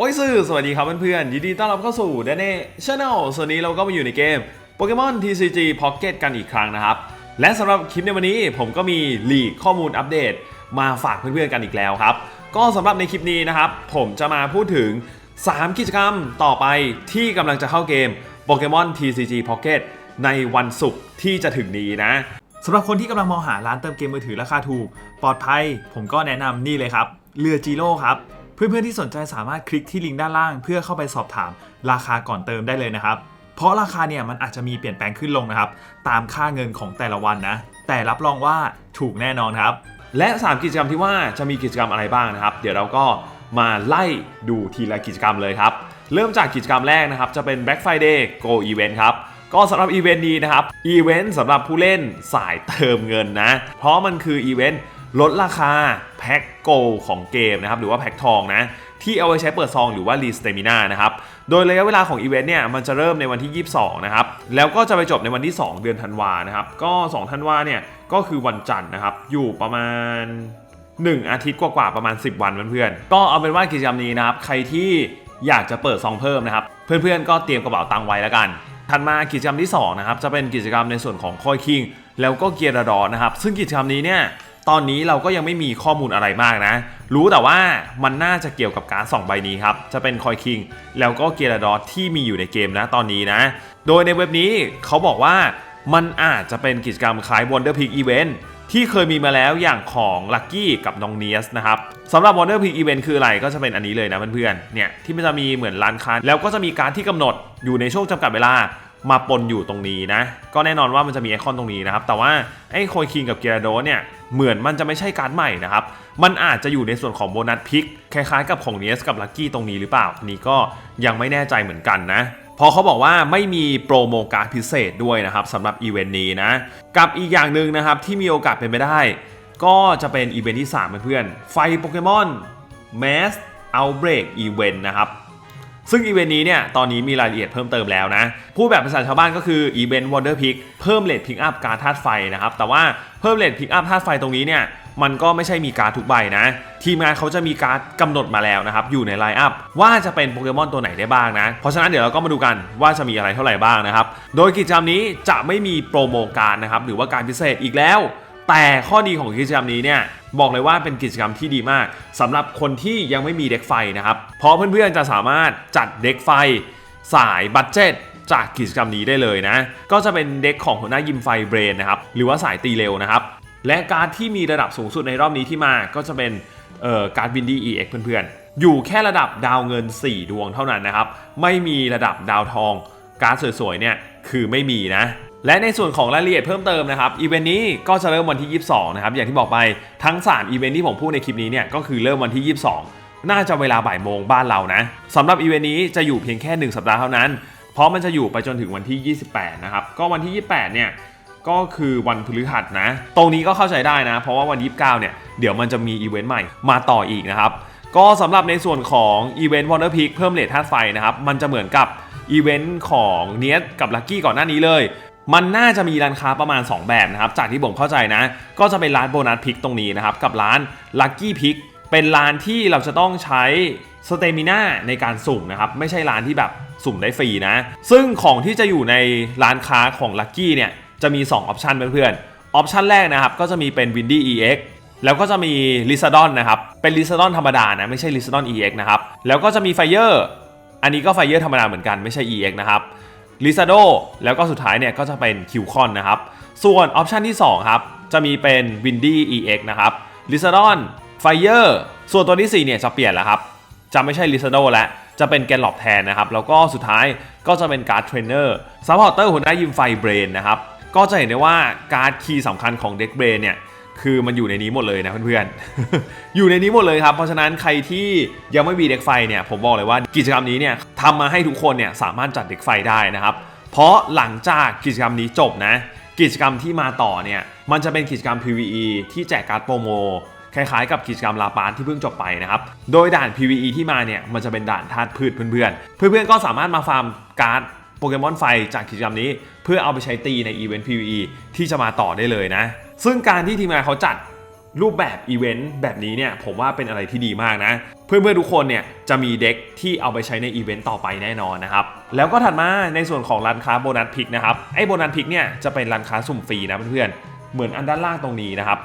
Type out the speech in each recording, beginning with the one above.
โอ้ยสื่อสวัสดีครับเพื่อนๆยินดีต้อนรับเข้าสู่เดนเน่ชาแนลส่วนนี้เราก็มาอยู่ในเกมโปเกมอน TCG Pocket กันอีกครั้งนะครับ และสำหรับคลิปในวันนี้ผมก็มีลีกข้อมูลอัปเดต มาฝากเพื่อนๆกันอีกแล้วครับ ก็สำหรับในคลิปนี้นะครับ ผมจะมาพูดถึง 3 กิจกรรมต่อไปที่กำลังจะเข้าเกมโปเกมอน TCG Pocket ในวันศุกร์ที่จะถึงนี้นะสำหรับคนที่กำลังมองหาร้านเติมเกมมือถือราคาถูก ปลอดภัย ผมก็แนะนำนี่เลยครับเรือจีโร่ครับ เพื่อนๆที่สนใจสามารถคลิกที่ลิงก์ด้านล่าง เพื่อเข้าไปสอบถามราคาก่อนเติมได้เลยนะครับ เพราะราคาเนี่ยมันอาจจะมีเปลี่ยนแปลงขึ้นลงนะครับ ตามค่าเงินของแต่ละวันนะ แต่รับรองว่าถูกแน่นอนครับ และ 3 กิจกรรมที่ว่าจะมีกิจกรรมอะไรบ้างนะครับ เดี๋ยวเราก็มาไล่ดูทีละกิจกรรมเลยครับ เริ่มจากกิจกรรมแรกนะครับ จะเป็น Black Friday Go Event ครับก็สำหรับอีเวนต์นี้นะครับ อีเวนต์สำหรับผู้เล่นสายเติมเงินนะ เพราะมันคืออีเวนต์ ลดราคาแพ็คโกของเกมนะครับหรือว่าแพ็คทองนะที่เอาไว้ใช้เปิดซองหรือว่ารีสเตมินานะครับโดยระยะเวลาของอีเวนต์เนี่ยมันจะเริ่มในวันที่ 22 นะครับ แล้วก็จะไปจบในวันที่ 2 เดือนธันวานะครับ ก็ 2 ธันวาเนี่ยก็คือวันจันทร์นะครับ อยู่ประมาณ 1 อาทิตย์กว่าๆประมาณ 10 วันเพื่อนๆก็เอาเป็นว่ากิจกรรมนี้นะครับ ใครที่อยากจะเปิดซองเพิ่มนะครับ เพื่อนๆก็เตรียมกระเป๋าตังค์ไว้แล้วกันถัดมากิจกรรมที่2นะครับจะเป็นกิจกรรมในส่วนของคอยคิง แล้วก็เกียร์ดอนะครับซึ่งกิจกรรมนี้เนี่ย ตอนนี้เราก็ยังไม่มีข้อมูลอะไรมากนะ รู้แต่ว่ามันน่าจะเกี่ยวกับการดสองใบนี้ครับ จะเป็นคอยคิงแล้วก็เกียร์ดอที่มีอยู่ในเกมนะตอนนี้นะ โดยในเว็บนี้เขาบอกว่ามันอาจจะเป็นกิจกรรมคล้าย Wonder Pig Event ที่เคยมีมาแล้วอย่างของ Lucky กับน้องเนียสนะครับสำหรับ Wonder Pig Event คืออะไรก็จะเป็นอันนี้เลยนะเพื่อนๆเนี่ยที่มันจะมีเหมือนร้านค้าแล้วก็จะมีการที่กำหนดอยู่ในช่วงจำกัดเวลา มาปนอยู่ตรงนี้นะ ก็แน่นอนว่ามันจะมีไอคอนตรงนี้นะครับ แต่ว่าไอ้โคยคิงกับเกียร์โดเนี่ยเหมือนมันจะไม่ใช่การใหม่นะครับ มันอาจจะอยู่ในส่วนของโบนัสพิกคล้ายๆกับของเนสกับลักกี้ตรงนี้หรือเปล่านนี้ก็ยังไม่แน่ใจเหมือนกันนะพอเขาบอกว่าไม่มีโปรโมการ์ดพิเศษด้วยนะครับสำหรับอีเวนต์นี้นะ กับอีกอย่างหนึ่งนะครับที่มีโอกาสเป็นไปได้ ก็จะเป็นอีเวนต์ที่3เพื่อนๆไฟโปเกมอน Mass Outbreak Event นะครับ ซึ่งอีเวนต์นี้เนี่ยตอนนี้มีรายละเอียดเพิ่มเติมแล้วนะพูดแบบภาษาชาวบ้านก็คืออีเวนต์ Wonder Pick เพิ่มเลทพิกอัพการธาตุไฟนะครับแต่ว่าเพิ่มเลทพิกอัพธาตุไฟตรงนี้เนี่ยมันก็ไม่ใช่มีการดทุกใบนะ ทีมงานเขาจะมีการดกำหนดมาแล้วนะครับ อยู่ในไลน์อัพว่าจะเป็นโปเกมอนตัวไหนได้บ้างนะ เพราะฉะนั้นเดี๋ยวเราก็มาดูกันว่าจะมีอะไรเท่าไหร่บ้างนะครับ โดยกิจกรรมนี้จะไม่มีโปรโมการนะครับ หรือว่าการพิเศษอีกแล้ว แต่ข้อดีของกิจกรรมนี้เนี่ยบอกเลยว่าเป็นกิจกรรมที่ดีมากสำหรับคนที่ยังไม่มีเด็กไฟนะครับ เพราะเพื่อนๆจะสามารถจัดเด็กไฟ สายบัตเจ็ตจากกิจกรรมนี้ได้เลยนะ ก็จะเป็นเด็กของหัวหน้ายิมไฟเบรนนะครับ หรือว่าสายตีเร็วนะครับ และการที่มีระดับสูงสุดในรอบนี้ที่มาก็จะเป็นการ์ดวินดี้ EX เพื่อนๆ อยู่แค่ระดับดาวเงิน 4 ดวงเท่านั้นนะครับ ไม่มีระดับดาวทอง การ์ดสวยๆเนี่ยคือไม่มีนะ และในส่วนของรายละเอียดเพิ่มเติมนะครับอีเวนต์นี้ก็จะเริ่มวันที่ 22 นะครับ อย่างที่บอกไปทั้ง 3 อีเวนต์ที่ผมพูดในคลิปนี้เนี่ยก็คือเริ่มวันที่ 22 น่าจะเวลาบ่ายโมงบ้านเรานะสำหรับอีเวนต์นี้จะอยู่เพียงแค่ 1 สัปดาห์เท่านั้น เพราะมันจะอยู่ไปจนถึงวันที่ 28 นะครับ ก็วันที่ 28 เนี่ยก็คือวันพฤหัสนะ ตรงนี้ก็เข้าใจได้นะ เพราะว่าวันที่29 เนี่ยเดี๋ยวมันจะมีอีเวนต์ใหม่มาต่ออีกนะครับก็สำหรับในส่วนของอีเวนต์ Wonder Peak เพิ่มเลทธาตุไฟนะครับมันจะเหมือนกับอีเวนต์ของเนียสกับลั c กี้ก่อนหน้านี้เลย มันน่าจะมีร้านค้าประมาณ 2 แบบนะครับจากที่ผมเข้าใจนะ ก็จะเป็นร้านโบนัสพิกตรงนี้นะครับกับร้าน Lucky Pick เป็นร้านที่เราจะต้องใช้สเตมิน่าในการสุ่มนะครับไม่ใช่ร้านที่แบบสุ่มได้ฟรีนะ ซึ่งของที่จะอยู่ในร้านค้าของ Lucky เนี่ยจะมี 2 ออปชันเพื่อนๆออปชันแรกนะครับก็จะมีเป็น Windy EX แล้วก็จะมี l i z a d o n นะครับ เป็น l i z a d o n ธรรมดานะ ไม่ใช่ l i z a d o n EX นะครับ แล้วก็จะมี Fire อันนี้ก็ Fire ธรรมดาเหมือนกัน ไม่ใช่ EX นะครับ l i z a d o แล้วก็สุดท้ายเนี่ยก็จะเป็น q c o n นนะครับ ส่วนออปชันที่ 2 ครับ จะมีเป็น Windy EX นะครับ l i z a d o n Fire ส่วนตัวที่ 4 เนี่ยจะเปลี่ยนแล้วครับ จะไม่ใช่ l i z a d o แล้ว จะเป็นแกนหลอบแทนนะครับ แล้วก็สุดท้ายก็จะเป็นการ์ดเทรนเนอร์ซัพพอร์เตอร์หัวหน้ายิมไฟเบรนนะครับ ก็จะเห็นได้ว่าการ์ดคีย์สำคัญของเด็กเบรนเนี่ย คือมันอยู่ในนี้หมดเลยนะเพื่อนๆ อยู่ในนี้หมดเลยครับ เพราะฉะนั้นใครที่ยังไม่มีเด็กไฟเนี่ยผมบอกเลยว่ากิจกรรมนี้เนี่ยทำมาให้ทุกคนเนี่ยสามารถจัดเด็กไฟได้นะครับ เพราะหลังจากกิจกรรมนี้จบนะ กิจกรรมที่มาต่อเนี่ยมันจะเป็นกิจกรรม PVE ที่แจกการ์ดโปรโมคล้ายๆกับกิจกรรมลาปานที่เพิ่งจบไปนะครับ โดยด่าน PVE ที่มาเนี่ยมันจะเป็นด่านธาตุพืชเพื่อนๆ เพื่อนๆก็สามารถมาฟาร์มการ์ดโปเกมอนไฟจากกิจกรรมนี้ เพื่อเอาไปใช้ตีในอีเวนต์ PVE ที่จะมาต่อได้เลยนะ ซึ่งการที่ทีมงานเขาจัดรูปแบบอีเวนต์แบบนี้เนี่ยผมว่าเป็นอะไรที่ดีมากนะ เพื่อนๆทุกคนเนี่ยจะมีเด็กที่เอาไปใช้ในอีเวนต์ต่อไปแน่นอนนะครับ แล้วก็ถัดมาในส่วนของร้านค้าโบนัสพิกนะครับไอ้โบนัสพิกเนี่ยจะเป็นร้านค้าสุ่มฟรีนะเพื่อนๆเหมือนอันด้านล่างตรงนี้นะครับ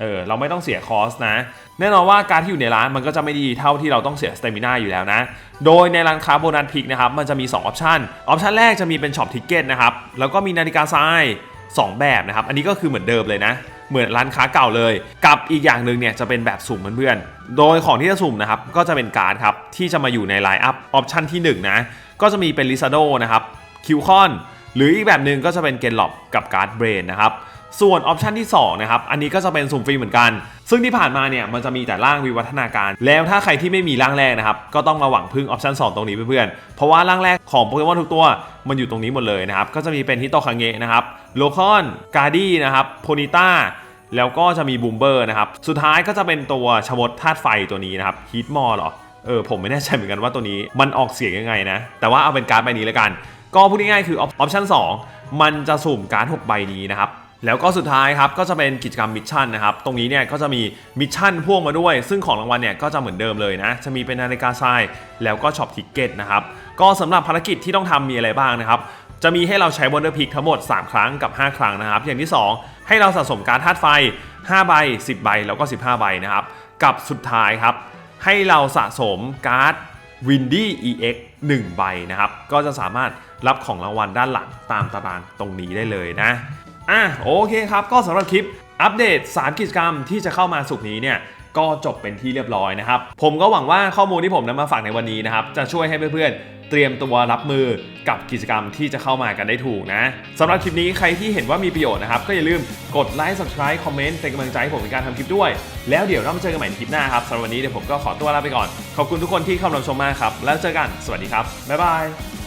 เออเราไม่ต้องเสียคอสนะ แน่นอนว่าการที่อยู่ในร้านมันก็จะไม่ดีเท่าที่เราต้องเสียสเตมินาอยู่แล้วนะ โดยในร้านค้าโบนัสพิกนะครับมันจะมี2ออปชันออปชันแรกจะมีเป็นช็อปทิกเก็ตนะครับแล้วก็มีนาฬิกาทราย 2 แบบนะครับ อันนี้ก็คือเหมือนเดิมเลยนะ เหมือนร้านค้าเก่าเลย กับอีกอย่างหนึ่งเนี่ยจะเป็นแบบสุ่มเพื่อนๆ โดยของที่จะสุ่มนะครับก็จะเป็นการ์ดครับที่จะมาอยู่ในไลน์อัพออปชันที่1นะ ก็จะมีเป็นลิซาโดนะครับคิวคอน หรืออีกแบบหนึ่งก็จะเป็นเกนล็อบกับการ์ดเบรนนะครับส่วนออปชันที่2นะครับ อันนี้ก็จะเป็นสุ่มฟรีเหมือนกัน ซึ่งที่ผ่านมาเนี่ยมันจะมีแต่ร่างวิวัฒนาการ แล้วถ้าใครที่ไม่มีร่างแรกนะครับ ก็ต้องมาหวังพึ่งออปชัน2 ตรงนี้เพื่อนๆ เพราะว่าร่างแรกของโปเกมอนทุกตัว มันอยู่ตรงนี้หมดเลยนะครับ ก็จะมีเป็นฮิโตคังเงะนะครับ โลคอน การ์ดี้นะครับ โพนิต้า แล้วก็จะมีบูมเบอร์นะครับ สุดท้ายก็จะเป็นตัวชมดธาตุไฟตัวนี้นะครับฮีทมอร์หรอ เออผมไม่แน่ใจเหมือนกันว่าตัวนี้มันออกเสียงยังไงนะ แต่ว่าเอาเป็นการ์ดใบนี้แล้วกัน ก็พูดง่ายๆคือออปชัน2 มันจะสุ่มการ์ด6ใบนี้นะครับแล้วก็สุดท้ายครับก็จะเป็นกิจกรรมมิชชั่นนะครับตรงนี้เนี่ยก็จะมีมิชชั่นพ่วงมาด้วย ซึ่งของรางวัลเนี่ยก็จะเหมือนเดิมเลยนะจะมีเป็นนาฬิกาทราย แล้วก็ช็อปทิกเก็ตนะครับก็สำหรับภารกิจที่ต้องทำมีอะไรบ้างนะครับจะมีให้เราใช้วอนเดอร์พิกทั้งหมด 3 ครั้งกับ 5 ครั้งนะครับ อย่างที่ 2 ให้เราสะสมการธาตุไฟ 5 ใบ 10 ใบแล้วก็ 15 ใบนะครับกับสุดท้ายครับให้เราสะสมการ์ด Windy EX 1 ใบนะครับ ก็จะสามารถรับของรางวัลด้านหลังตามตารางตรงนี้ได้เลยนะ อะโอเคครับ ก็สำหรับคลิปอัปเดต 3 กิจกรรมที่จะเข้ามาสุกนี้เนี่ยก็จบเป็นที่เรียบร้อยนะครับ ผมก็หวังว่าข้อมูลที่ผมนำมาฝากในวันนี้นะครับ จะช่วยให้เพื่อนๆ เตรียมตัวรับมือกับกิจกรรมที่จะเข้ามากันได้ถูกนะสำหรับคลิปนี้ใครที่เห็นว่ามีประโยชน์นะครับ ก็อย่าลืมกดไลค์ subscribe คอมเมนต์เป็นกำลังใจให้ผมในการทำคลิปด้วย แล้วเดี๋ยวเรามาเจอกันใหม่ในคลิปหน้าครับสำหรับวันนี้เดี๋ยวผมก็ขอตัวลาไปก่อน ขอบคุณทุกคนที่เข้ามารับชมมากครับ แล้วเจอกันสวัสดีครับบ๊ายบาย